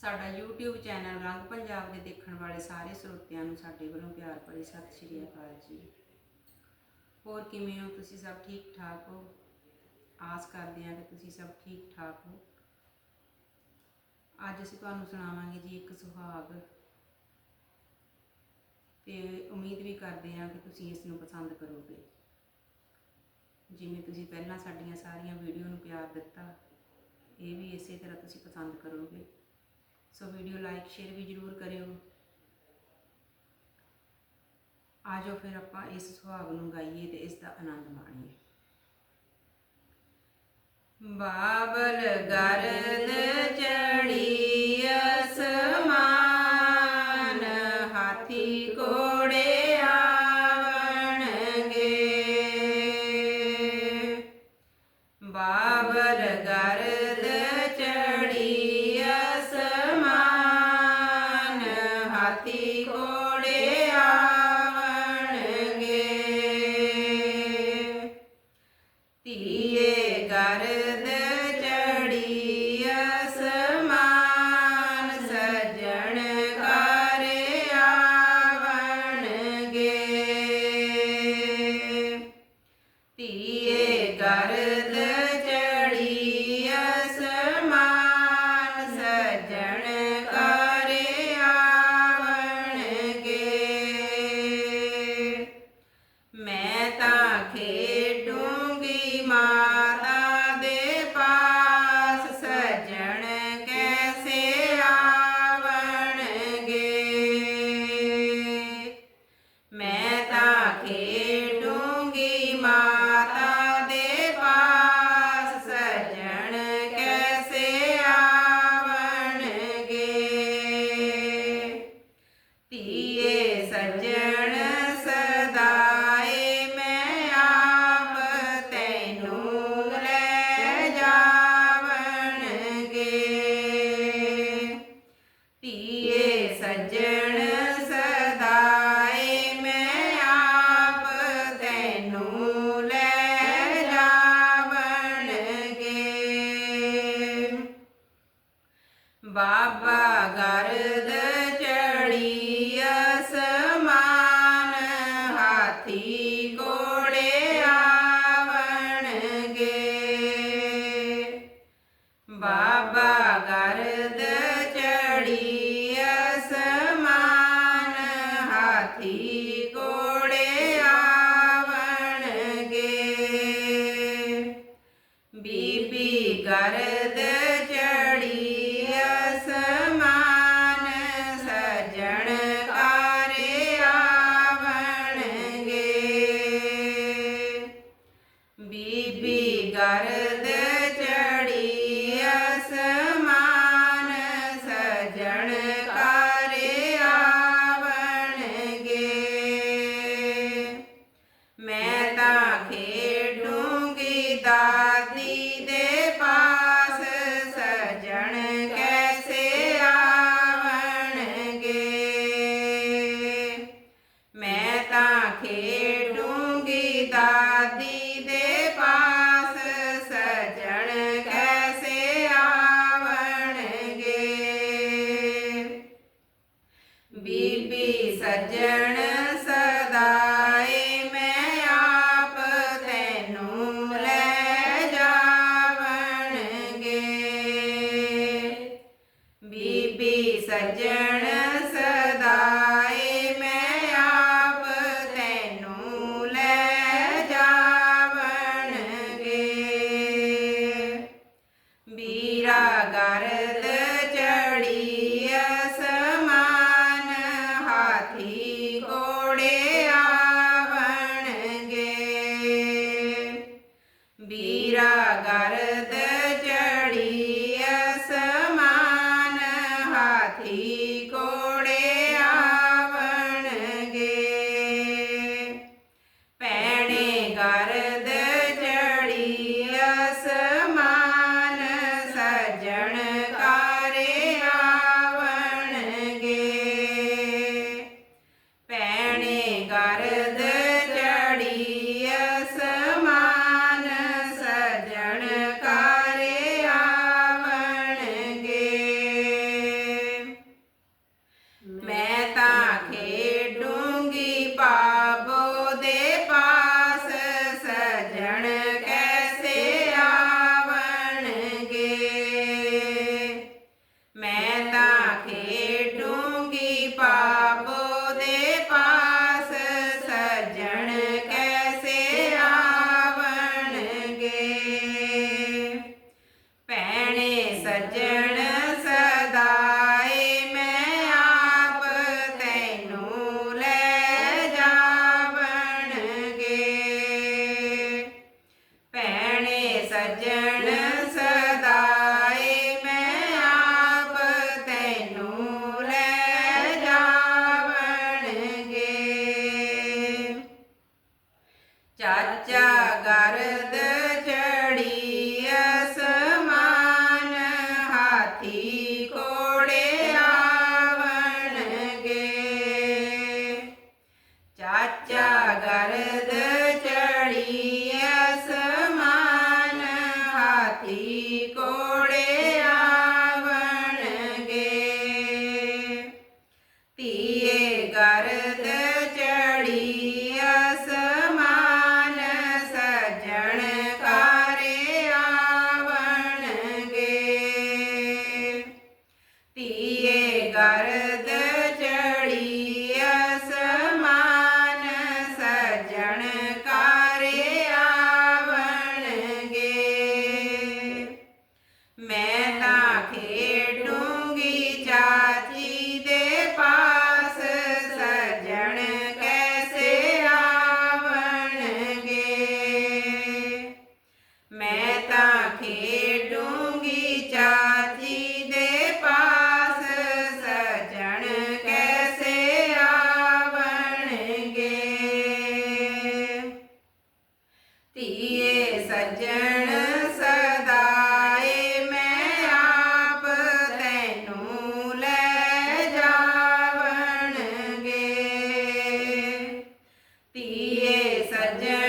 ਸਾਡਾ YouTube channel ਰੰਗ ਪੰਜਾਬ ਦੇ ਦੇਖਣ ਵਾਲੇ ਸਾਰੇ ਸਰੋਤਿਆਂ ਨੂੰ ਸਾਡੇ ਵੱਲੋਂ ਪਿਆਰ ਭਰੀ ਸਤਿ ਸ਼੍ਰੀ ਅਕਾਲ ਜੀ। ਹੋਰ ਕਿਵੇਂ ਹੋ? ਤੁਸੀਂ ਸਭ ਠੀਕ ਠਾਕ ਹੋ? ਆਸ ਕਰਦੇ ਹਾਂ ਕਿ ਤੁਸੀਂ ਸਭ ਠੀਕ ਠਾਕ ਹੋ। ਅੱਜ ਅਸੀਂ ਤੁਹਾਨੂੰ ਸੁਣਾਵਾਂਗੇ ਜੀ ਇੱਕ ਸੁਹਾਗ। ਤੇ ਉਮੀਦ ਵੀ ਕਰਦੇ ਹਾਂ ਕਿ ਤੁਸੀਂ ਇਸ ਨੂੰ ਪਸੰਦ ਕਰੋਗੇ। ਜਿਵੇਂ ਤੁਸੀਂ ਪਹਿਲਾਂ ਸਾਡੀਆਂ ਸਾਰੀਆਂ ਵੀਡੀਓ ਨੂੰ ਪਿਆਰ ਦਿੱਤਾ, ਇਹ ਵੀ ਇਸੇ ਤਰ੍ਹਾਂ ਤੁਸੀਂ ਪਸੰਦ ਕਰੋਗੇ। ਸੋ ਵੀਡੀਓ ਲਾਈਕ ਸ਼ੇਅਰ ਵੀ ਜਰੂਰ ਕਰਿਓ ਆਜੋ ਫਿਰ ਆਪਾਂ ਇਸ ਸੁਹਾਗ ਨੂੰ ਗਾਈਏ ਤੇ ਇਸ ਦਾ ਆਨੰਦ ਮਾਣੀਏ ਬਾਬਲ ਗਰਦ ਚੜੀ ਬਾਬਲ ਗਰਦ ਚੜੀ ਅਸਮਾਨ, ਹਾਥੀ ਕੋੜੇ ਆਵਣਗੇ। ਧੀਏ ਗਰਦ ਚੜੀ ਅਸਮਾਨ, ਸਜਣ ਕਰ ਆਵਣਗੇ। ਧੀਏ ਗਰਦ ਕੋੜੇ ਆਵਣਗੇ। ਬੀਬੀ ਗਰਦ ਚੜੀ ਅਸਮਾਨ ਸਜਣ ਕਰ ਆਵਣਗੇ। ਬੀਬੀ ਗਰਦ ਬੀਬੀ ਸੱਜਣ ਸਦਾਏ ਮੈਂ ਆਪ ਤੈਨੂੰ ਲੈ ਜਾਵਣਗੇ। ਬੀਬੀ ਸੱਜਣ ਹਾਥੀ ಸಜ್ಜೆ ਸੱਜਣ ਸਦਾਏ ਮੈਂ ਆਪ ਤੈਨੂੰ ਲੈ ਜਾਵਣਗੇ। ਤੀਏ ਸੱਜਣ